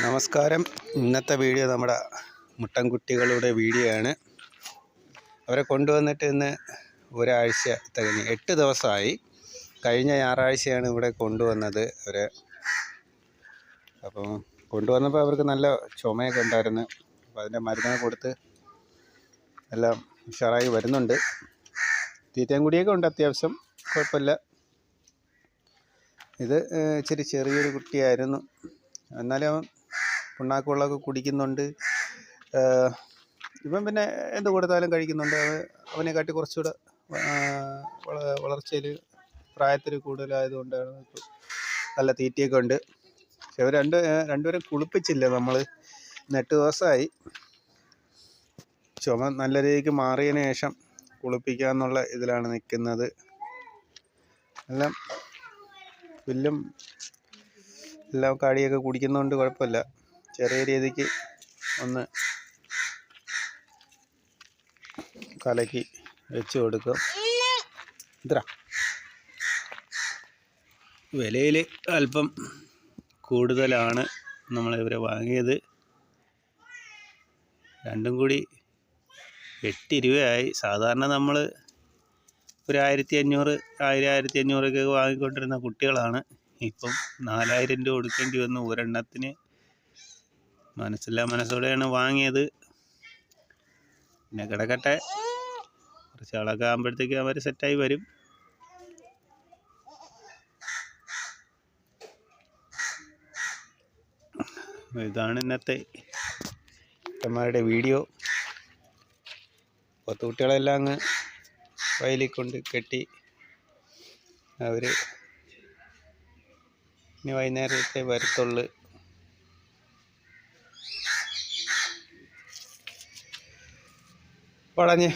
നമസ്കാരം. ഇന്നത്തെ വീഡിയോ നമ്മുടെ മുട്ടൻകുട്ടികളുടെ വീഡിയോ ആണ്. അവരെ കൊണ്ടുവന്നിട്ട് ഇന്ന് ഒരാഴ്ച തികഞ്ഞ് എട്ട് ദിവസമായി. കഴിഞ്ഞ ഞായറാഴ്ചയാണ് ഇവിടെ കൊണ്ടുവന്നത് അവരെ. അപ്പം കൊണ്ടുവന്നപ്പോൾ അവർക്ക് നല്ല ചുമയൊക്കെ ഉണ്ടായിരുന്നു. അപ്പോൾ അതിന്റെ മരുന്നൊക്കെ കൊടുത്ത് എല്ലാം ഉഷാറായി വരുന്നുണ്ട്. തീറ്റയും കൂടിയൊക്കെ ഉണ്ട് അത്യാവശ്യം. കുഴപ്പമില്ല. ഇത് ഇച്ചിരി ചെറിയൊരു കുട്ടിയായിരുന്നു. എന്നാലും അവൻ പിണ്ണാക്കുള്ളതൊക്കെ കുടിക്കുന്നുണ്ട് ഇവൻ പിന്നെ എന്ത് കൊടുത്താലും കഴിക്കുന്നുണ്ട്. അവൻ അവനെക്കാട്ടി കുറച്ചുകൂടെ വളർച്ചയിൽ പ്രായത്തിൽ കൂടുതലായതുകൊണ്ടാണ് നല്ല തീറ്റയൊക്കെ ഉണ്ട്. പക്ഷെ അവർ രണ്ട് രണ്ടുപേരും കുളിപ്പിച്ചില്ല നമ്മൾ എട്ട് ദിവസമായി. ചുമ നല്ല രീതിക്ക് മാറിയതിന് ശേഷം കുളിപ്പിക്കുക എന്നുള്ള ഇതിലാണ് നിൽക്കുന്നത്. എല്ലാം പുല്ലും എല്ലാം കാടിയൊക്കെ കുടിക്കുന്നതുകൊണ്ട് കുഴപ്പമില്ല. ചെറിയ രീതിക്ക് ഒന്ന് കലക്കി വെച്ച് കൊടുക്കും. ഇത്ര വിലയിൽ അല്പം കൂടുതലാണ് നമ്മളിവരെ വാങ്ങിയത്. രണ്ടും കൂടി എട്ട് രൂപയായി സാധാരണ നമ്മൾ ഒരു ആയിരത്തി അഞ്ഞൂറ് ആയിരം ആയിരത്തി അഞ്ഞൂറൊക്കെ വാങ്ങിക്കൊണ്ടിരുന്ന കുട്ടികളാണ്. ഇപ്പം നാലായിരം രൂപ കൊടുക്കേണ്ടി വന്നു. ഒരെണ്ണത്തിന് മനസ്സില്ലാ മനസ്സോടെയാണ് വാങ്ങിയത്. പിന്നെ കിടക്കട്ടെ. കുറച്ച് ആളൊക്കെ ആകുമ്പോഴത്തേക്ക് അവർ സെറ്റായി വരും. ഇതാണ് ഇന്നത്തെ അമ്മമാരുടെ വീഡിയോ. പത്ത് കുട്ടികളെല്ലാം അങ്ങ് വയലിൽ കൊണ്ട് കെട്ടി അവർ ഇനി വൈകുന്നേരത്തെ വരത്തുള്ളു. വളഞ്ഞ്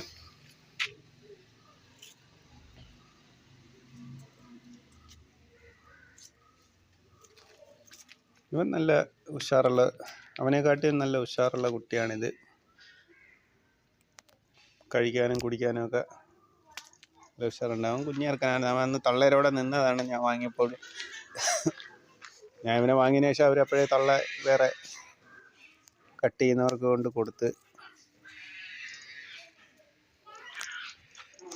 ഇവൻ നല്ല ഉഷാറുള്ള അവനെക്കാട്ടിയും നല്ല ഉഷാറുള്ള കുട്ടിയാണിത്. കഴിക്കാനും കുടിക്കാനും ഒക്കെ നല്ല ഉഷാറുണ്ട്. അവൻ കുഞ്ഞിറക്കാനാണ് അവൻ അന്ന് തള്ളേരോടെ നിന്നതാണ് ഞാൻ വാങ്ങിയപ്പോൾ. ഞാൻ ഇവനെ വാങ്ങിയതിന് ശേഷം അവരപ്പോഴേ തള്ള വേറെ കട്ട് ചെയ്യുന്നവർക്ക് കൊണ്ട് കൊടുത്ത്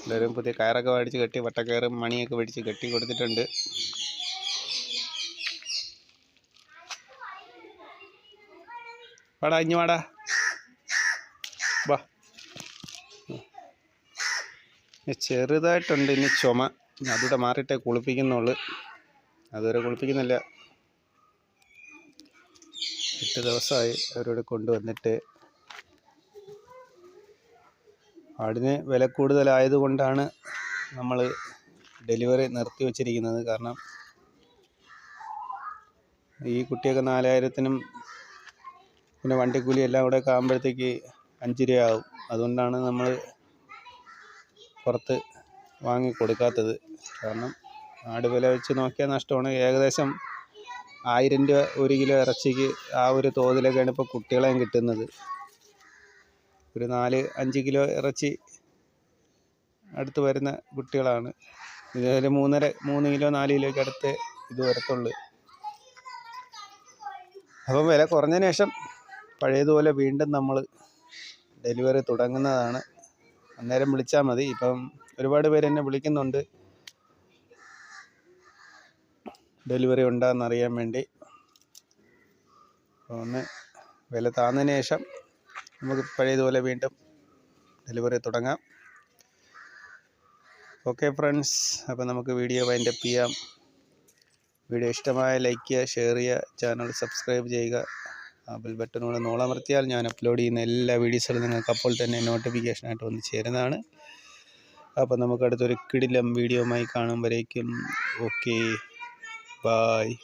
എല്ലാവരും പുതിയ കയറൊക്കെ മേടിച്ച് കെട്ടി വട്ടക്കയറും മണിയൊക്കെ മേടിച്ച് കെട്ടി കൊടുത്തിട്ടുണ്ട്. വാടാ ഇഞ്ഞു വാടാ. വാ. ചെറുതായിട്ടുണ്ട് ഇനി ചുമ. അതിവിടെ മാറിയിട്ടേ കുളിപ്പിക്കുന്നുള്ളു. അതുവരെ കുളിപ്പിക്കുന്നില്ല. എട്ട് ദിവസമായി അവരോട് കൊണ്ടുവന്നിട്ട് ആടിന് വില കൂടുതലായതുകൊണ്ടാണ് നമ്മൾ ഡെലിവറി നിർത്തി വച്ചിരിക്കുന്നത്. കാരണം ഈ കുട്ടിയൊക്കെ നാലായിരത്തിനും പിന്നെ വണ്ടിക്കൂലി എല്ലാം കൂടെ ഒക്കെ ആകുമ്പോഴത്തേക്ക് അഞ്ച് രൂപയാവും. അതുകൊണ്ടാണ് നമ്മൾ പുറത്ത് വാങ്ങി കൊടുക്കാത്തത്. കാരണം ആട് വില വെച്ച് നോക്കിയാൽ നഷ്ടമാണ്. ഏകദേശം ആയിരം രൂപ ഒരു കിലോ ഇറച്ചിക്ക് ആ ഒരു തോതിലൊക്കെയാണ് ഇപ്പോൾ കുട്ടികളെയും കിട്ടുന്നത്. ഒരു നാല് അഞ്ച് കിലോ ഇറച്ചി അടുത്ത് വരുന്ന കുട്ടികളാണ്. ഇതൊരു മൂന്നര മൂന്ന് കിലോ നാല് കിലോയ്ക്ക് അടുത്ത് ഇത് വരത്തുള്ളൂ. അപ്പം വില കുറഞ്ഞതിന് ശേഷം പഴയതുപോലെ വീണ്ടും നമ്മൾ ഡെലിവറി തുടങ്ങുന്നതാണ്. അന്നേരം വിളിച്ചാൽ മതി. ഇപ്പം ഒരുപാട് പേര് എന്നെ വിളിക്കുന്നുണ്ട്. ഡെലിവറി ഉണ്ടോ അറിയാൻ വേണ്ടി. ഒന്ന് വില താന്നതിന് ശേഷം നമുക്ക് പഴയതുപോലെ വീണ്ടും ഡെലിവറി തുടങ്ങാം. ഓക്കെ ഫ്രണ്ട്സ് അപ്പോൾ നമുക്ക് വീഡിയോ വൈൻഡപ്പ് ചെയ്യാം. വീഡിയോ ഇഷ്ടമായ ലൈക്ക് ചെയ്യുക ഷെയർ ചെയ്യുക ചാനൽ സബ്സ്ക്രൈബ് ചെയ്യുക. ബെൽ ബട്ടനോട് നോളമർത്തിയാൽ ഞാൻ അപ്ലോഡ് ചെയ്യുന്ന എല്ലാ വീഡിയോസുകളും നിങ്ങൾക്ക് അപ്പോൾ തന്നെ നോട്ടിഫിക്കേഷനായിട്ട് വന്ന് ചേരുന്നതാണ്. അപ്പോൾ നമുക്ക് അടുത്തൊരു കിടിലം വീഡിയോമായി കാണുമ്പോഴേക്കും ഓക്കെ ബായ്